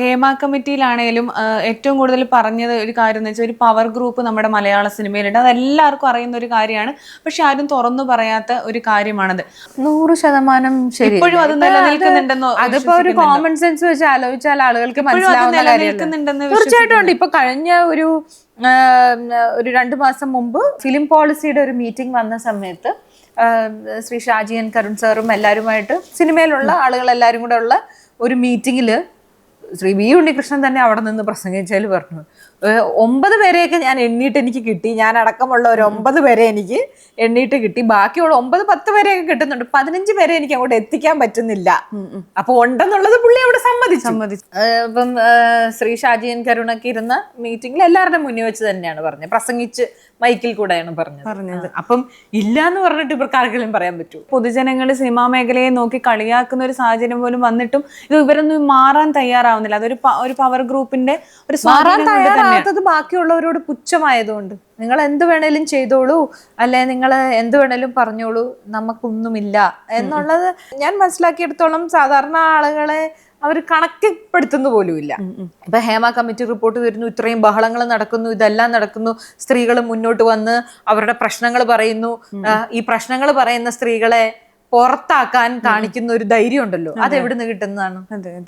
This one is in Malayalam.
ഹേമ കമ്മിറ്റിയിലാണേലും ഏറ്റവും കൂടുതൽ പറഞ്ഞത് ഒരു കാര്യം എന്ന് വെച്ചാൽ ഒരു പവർ ഗ്രൂപ്പ് നമ്മുടെ മലയാള സിനിമയിലുണ്ട്. അത് എല്ലാവർക്കും അറിയുന്ന ഒരു കാര്യമാണ്. പക്ഷെ ആരും തുറന്നു പറയാത്ത ഒരു കാര്യമാണത്. നൂറ് ശതമാനം ഇപ്പോഴും അത് നിലനിൽക്കുന്നുണ്ടെന്നോ അതിപ്പോ ഒരു കോമൺ സെൻസ് വെച്ച് ആലോചിച്ചാൽ ആളുകൾക്ക് നിലനിൽക്കുന്നുണ്ടെന്ന് തീർച്ചയായിട്ടും ഉണ്ട്. ഇപ്പൊ കഴിഞ്ഞ ഒരു ഒരു രണ്ട് മാസം മുമ്പ് ഫിലിം പോളിസിയുടെ ഒരു മീറ്റിംഗ് വന്ന സമയത്ത് ശ്രീ ഷാജിയൻ കരുൺ സാറും എല്ലാവരുമായിട്ട് സിനിമയിലുള്ള ആളുകൾ എല്ലാവരും കൂടെ ഉള്ള ഒരു മീറ്റിംഗിൽ ശ്രീ വി ഉണ്ണികൃഷ്ണൻ തന്നെ അവിടെ നിന്ന് പ്രസംഗിച്ചാൽ പറഞ്ഞു. ഒമ്പത് പേരെയൊക്കെ ഞാൻ എണ്ണീട്ട് എനിക്ക് കിട്ടി. ഞാൻ അടക്കമുള്ള ഒരു ഒമ്പത് പേരെ എനിക്ക് എണ്ണീട്ട് കിട്ടി. ബാക്കിയുള്ള ഒമ്പത് പത്ത് പേരെയൊക്കെ കിട്ടുന്നുണ്ട്. പതിനഞ്ച് പേരെ എനിക്ക് അങ്ങോട്ട് എത്തിക്കാൻ പറ്റുന്നില്ല. അപ്പൊ ഉണ്ടെന്നുള്ളത് പുള്ളി അവിടെ സമ്മതിച്ചു. സമ്മതിച്ചു. ഇപ്പം ശ്രീ ഷാജിയൻ കരുണൊക്കെ ഇരുന്ന മീറ്റിംഗിൽ എല്ലാവരുടെ മുന്നിൽ വെച്ച് തന്നെയാണ് പറഞ്ഞത്. പ്രസംഗിച്ച് മൈക്കിൽ കൂടെയാണ് പറഞ്ഞത്. പറഞ്ഞത്. അപ്പം ഇല്ല എന്ന് പറഞ്ഞിട്ട് ഇവർക്ക് ആർക്കെങ്കിലും പറയാൻ പറ്റൂ പൊതുജനങ്ങൾ സിനിമാ മേഖലയെ നോക്കി കളിയാക്കുന്ന ഒരു സാഹചര്യം പോലും വന്നിട്ടും ഇത് ഇവരൊന്നും മാറാൻ തയ്യാറാവുന്നില്ല അതൊരു ഒരു പവർ ഗ്രൂപ്പിന്റെ ഒരു മാറാൻ തയ്യാറാകാത്തത് ബാക്കിയുള്ളവരോട് പുച്ഛമായതുകൊണ്ട്. നിങ്ങൾ എന്ത് വേണേലും ചെയ്തോളൂ അല്ലെ നിങ്ങൾ എന്ത് വേണേലും പറഞ്ഞോളൂ നമുക്കൊന്നുമില്ല എന്നുള്ളത് ഞാൻ മനസ്സിലാക്കിയെടുത്തോളം സാധാരണ ആളുകളെ അവർ കണക്കിപ്പെടുത്തുന്നു പോലുമില്ല. ഇപ്പൊ ഹേമ കമ്മിറ്റി റിപ്പോർട്ട് വരുന്നു ഇത്രയും ബഹളങ്ങൾ നടക്കുന്നു ഇതെല്ലാം നടക്കുന്നു. സ്ത്രീകൾ മുന്നോട്ട് വന്ന് അവരുടെ പ്രശ്നങ്ങൾ പറയുന്നു. ഈ പ്രശ്നങ്ങൾ പറയുന്ന സ്ത്രീകളെ പുറത്താക്കാൻ കാണിക്കുന്ന ഒരു ധൈര്യം ഉണ്ടല്ലോ അത്. എവിടുന്ന് കിട്ടുന്നതാണ്? അതെ അതെ.